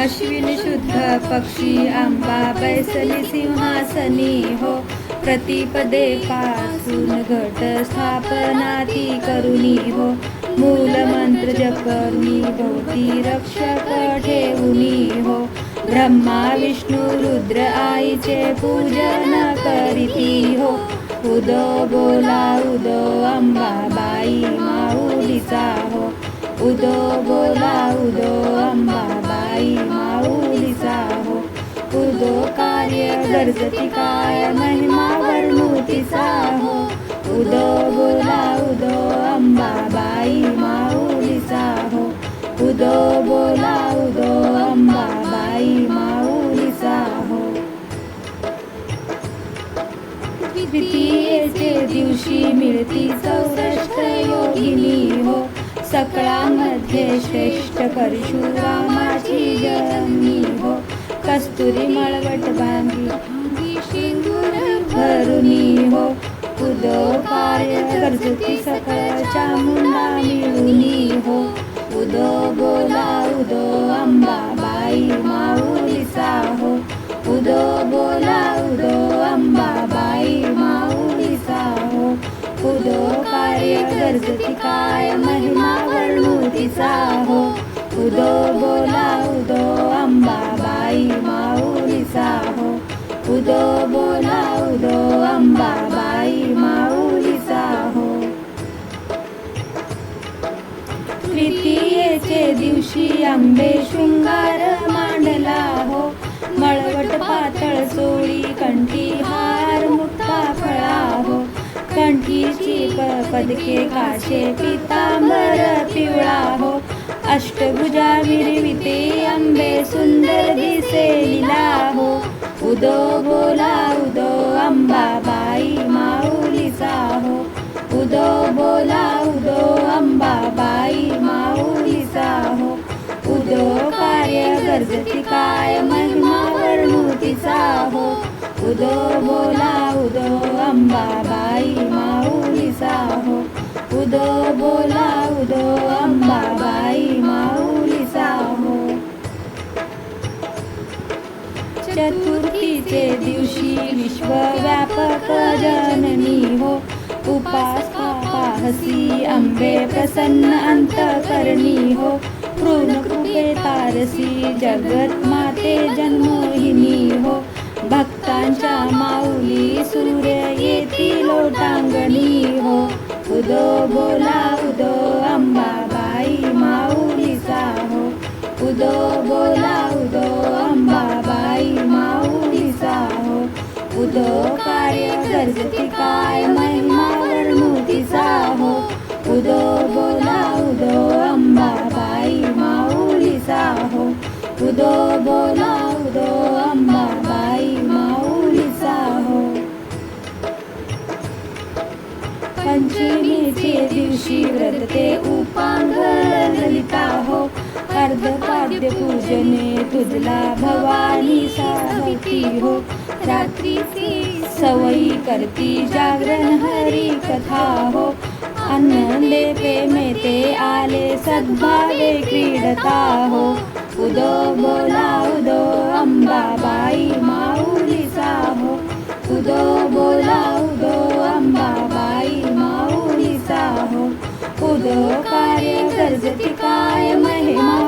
अश्विन शुद्ध पक्षी आंबा बैसली सिंहासनी हो प्रतिपदे पासून घट स्थापना ती करुणी हो मूल मंत्र जपनी भोवती रक्षक ठेवणी हो ब्रह्मा विष्णू रुद्र आईचे पूजन करीती हो उदो बोला उदो अंबाबाई माऊलीचा हो उदो बोला उदो अंबाबाई माऊलीचा हो उदो कार्य गरजती काय? महिमा वर्णुतीचा हो उदो बोला उदो अंबाबाई माऊलीचा हो उदो बोला उदो अंबाबाई माऊलीचा हो द्वितीयेचे दिवशी मिळती चौरष्ट योगिनी हो. सकळामध्ये श्रेष्ठ परशुरामा परशुरामाची जननी हो कस्तुरी मळवट बांधी. शिंगूर भरुनी हो उदो कार्य गरजती सकळ चामुंडा मिळुनी हो उदो बोला उदो अंबाबाई माऊलीचा हो उदो बोला उदो अंबाबाई माऊलीचा हो उदो कार्य गरजती काय महिमा वर्णुतीचा हो उदो बोला दो अंबाबाई माऊलीचा हो. उदो बोला दो अंबाबाई माऊलीचा हो. तृतीयेचे दिवशी आंबे शृंगार मांडला हो. मळवट पातळ सोळी कंठी हार मुक्ता फळा हो. कंठीची पदके काशे पितांबर पिवळा हो. अष्टभुजा विरविते आंबे सुंदर दिसे लिला हो उदो बोला उदो अंबाबाई माऊलीचा हो उदो बोला उदो अंबाबाई माऊलीचा हो उदो कार्य गरजती काय महिमा वर्णुतीचा हो उदो बोला उदो अंबाबाई माऊलीचा हो उदो विश्वव्यापक जननी हो। उपास पाहसी अंबे प्रसन्न अंतकरणी हो। कृण कृपे तारसी जगत माते जन्मोहिनी हो। भक्तांच्या माऊली सूर्य येती लोटांगणी हो। उदो बोला उदो अंबाबाई माऊलीचा हो। उदो बोला कार्य काय? महिमा वर्णुतीचा हो. उदो बोला उदो अंबाबाई माऊलीचा हो. उदो बोला उदो अंबाबाई माऊलीचा हो. पंचमीचे दिवशी व्रत ते उपांग पूजने तुझला भवानी सावती हो. रात्रीची सवयी करती जागरण हरी कथा हो. आनंदे प्रेमे ते आले सद्भावे क्रीडता हो. उदो बोला उदो अंबाबाई माऊली हो. उदो बोला उदो अंबाबाई माऊली हो. उदो कार्य गरजती काय महिमा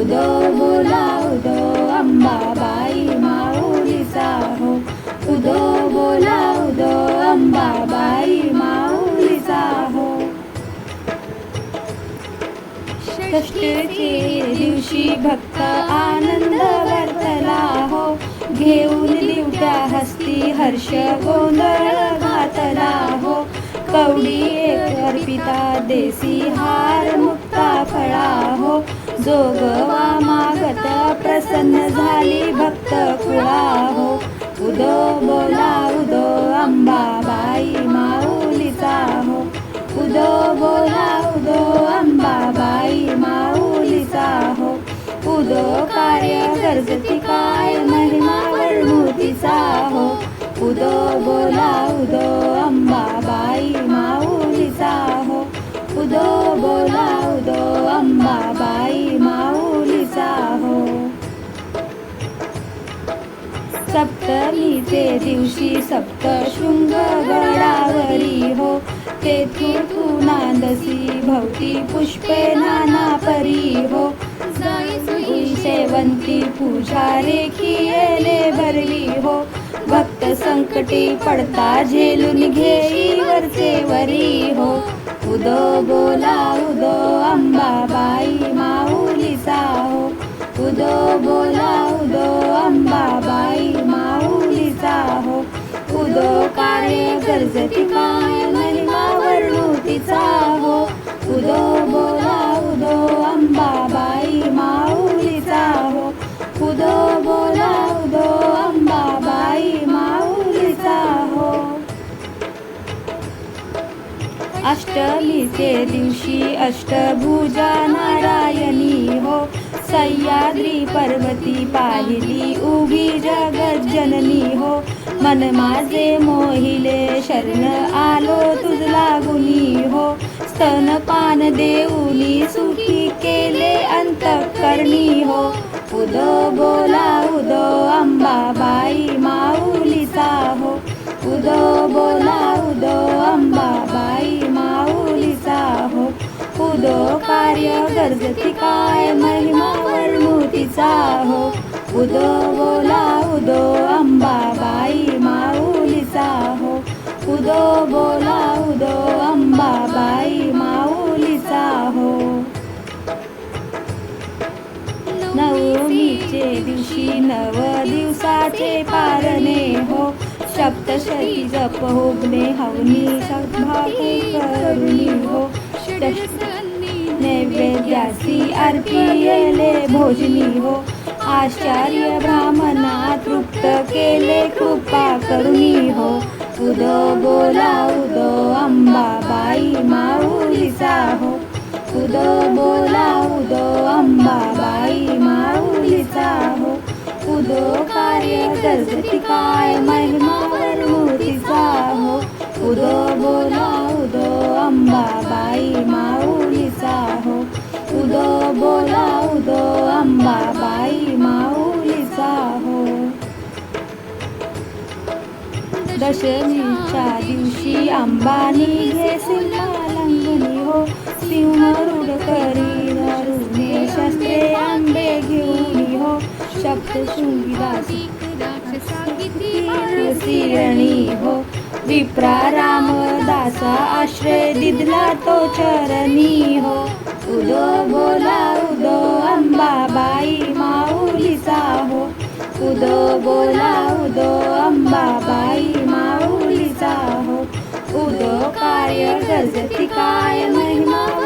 उदो बोला उदो अंबाबाई माऊलीचा हो उदो बोला उदो अंबाबाई माऊलीचा हो षष्टीचे दिवशी भक्त आनंद वर्तला हो घेऊन लिवट्या हस्ती हर्ष गोंधळ घातला हो कवडी एक अर्पिता देसी हार मुक्ता फळा हो. जोगवा मागत प्रसन्न झाली भक्त कुळा हो. उदो बोला उदो अंबाबाई माऊलीचा हो. उदो बोला उदो अंबाबाई माऊलीचा हो. उदो कार्य गरजती काय महिमा वर्णुतीचा हो. उदो बोला उदो अंबाबाई माऊलीचा हो. उदो बोला उदो अंबाबाई माऊलीचा हो. सप्तमीचे दिवशी सप्तशृंग गडावरी हो. तेथून तू नांदसी भवती पुष्पे नाना परी हो. शेवंती पूजा रेखी भरली हो. भक्त संकटी पडता झेलून घेई वरचे वरी हो. उदो बोला उदो अंबाबाई माऊलीचा हो. उदो बोला उदो अंबाबाई माऊलीचा हो. उदो कार्य गरजती काय अष्टमीचे दिवशी अष्टभुजा नारायणी हो सह्याद्री पर्वती पाहिली उभी जगज्जननी हो. मन माझे मोहिले शरण आलो तुझला गुणी हो. स्तनपान देऊनी सुखी केले अंतकरणी हो. उदो बोला उदो अंबाबाई माऊलीचा हो. उदो कार्य गरजती काय महिमावर वर्णुतीचा हो. उदो बोला उदो अंबाबाई माऊलीचा हो. उदो बोला उदो अंबाबाई माऊलीचा हो. नवमीचे दिवशी नव दिवसाचे पारणे हो. सप्तशती जप होगणे हवनी सद्भागे करुणी हो. नैवेद्यासी अर्पिले भोजनी हो. आश्चर्य ब्राह्मणा तृप्त केले कृपा करुणी हो. उदो बोला उदो अंबाबाई माऊलीचा हो. उदो बोला उदो अंबाबाई माऊलीचा हो. उदो कार्य काय महिमा मूर्तीचा हो. उदो बोला उदो अंबाबाई दशमीच्या दिवशी अंबानी घे सिंहालंगणी हो सिंह रूढ करी नरुणे शस्त्रे आंबे घेऊन हो सप्तशृंगी दासी सिरणी हो विप्रा रामदासा आश्रय दिदला तो चरणी हो उदो बोला उदो अंबाबाई माऊलीचा हो उदो बोला उदो य जगति काय महिमा